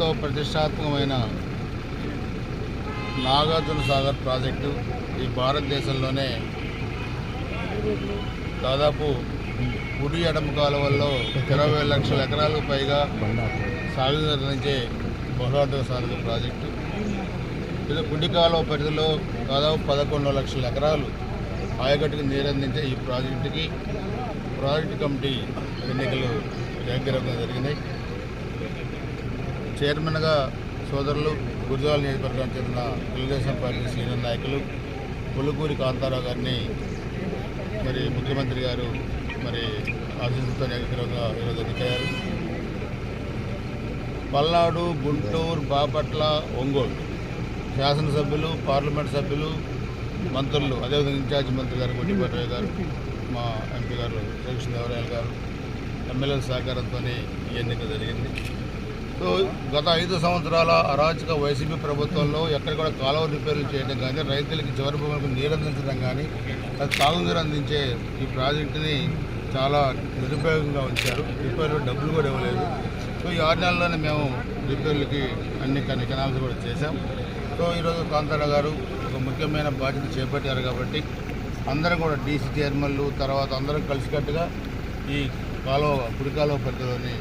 ఎంతో ప్రతిష్టాత్మకమైన నాగార్జున సాగర్ ప్రాజెక్టు ఈ భారతదేశంలోనే దాదాపు కుడి ఎడమ కాలువల్లో ఇరవై లక్షల ఎకరాలకు పైగా సాగు నిర్వహించే బహుళార్థక సాగర్ ప్రాజెక్టు. ఇది గుడి కాలువ పరిధిలో దాదాపు పదకొండు లక్షల ఎకరాలు ఆయకట్టుకు నీరందించే ఈ ప్రాజెక్టుకి ప్రాజెక్టు కమిటీ ఎన్నికలు ఏకగ్రహంగా జరిగినాయి. చైర్మన్గా సోదరులు గురుజాల నియోజకవర్గానికి చెందిన తెలుగుదేశం పార్టీ సీనియర్ నాయకులు పులుకూరి కాంతారావు గారిని మరి ముఖ్యమంత్రి గారు మరి ఆశీస్సుతో ఏకగ్రహంగా ఈరోజు ఎన్నికయ్యారు. పల్నాడు గుంటూరు బాపట్ల ఒంగోలు శాసనసభ్యులు పార్లమెంట్ సభ్యులు మంత్రులు అదేవిధంగా ఇన్ఛార్జ్ మంత్రి గారు గుంటిపట్రయ్య గారు మా ఎంపీ గారు శ్రీకృష్ణదేవరాయలు గారు ఎమ్మెల్యేల సహకారంతో ఈ ఎన్నిక జరిగింది. సో గత ఐదు సంవత్సరాల అరాచక వైసీపీ ప్రభుత్వంలో ఎక్కడ కూడా కాలువ రిపేర్లు చేయడం కానీ రైతులకి చివరి భూములకు నీరు అందించడం కానీ అది తాగునీరు అందించే ఈ ప్రాజెక్టుని చాలా నిరుపయోగంగా ఉంచారు. రిపేర్లు డబ్బులు కూడా ఇవ్వలేదు. సో ఈ ఆరు నెలల్లోనే మేము రిపేర్లకి అన్ని కొన్ని కెనాల్స్ కూడా చేశాం. సో ఈరోజు కాంతారావు గారు ఒక ముఖ్యమైన బాధ్యత చేపట్టారు కాబట్టి అందరం కూడా డీసీ చైర్మన్లు తర్వాత అందరం కలిసికట్టుగా ఈ కాలువ కుడి కాలువ పరిధిలోని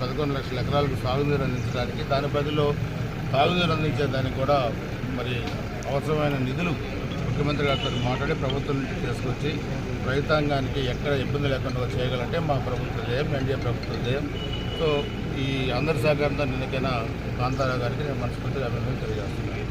పదకొండు లక్షల ఎకరాలకు సాగునీరు అందించడానికి దాని పరిధిలో తాగునీరు అందించేదానికి కూడా మరి అవసరమైన నిధులు ముఖ్యమంత్రి గారితో మాట్లాడి ప్రభుత్వం నుంచి తీసుకొచ్చి రైతాంగానికి ఎక్కడ ఇబ్బంది లేకుండా చేయగలంటే మా ప్రభుత్వ ధ్యేయం ఎన్డీఏ ప్రభుత్వ ధ్యేయం. సో ఈ అందరి సహకారంతో నిన్నకైనా కాంతారావు గారికి నేను మనస్ఫూర్తిగా అభినందన తెలియజేస్తున్నాను.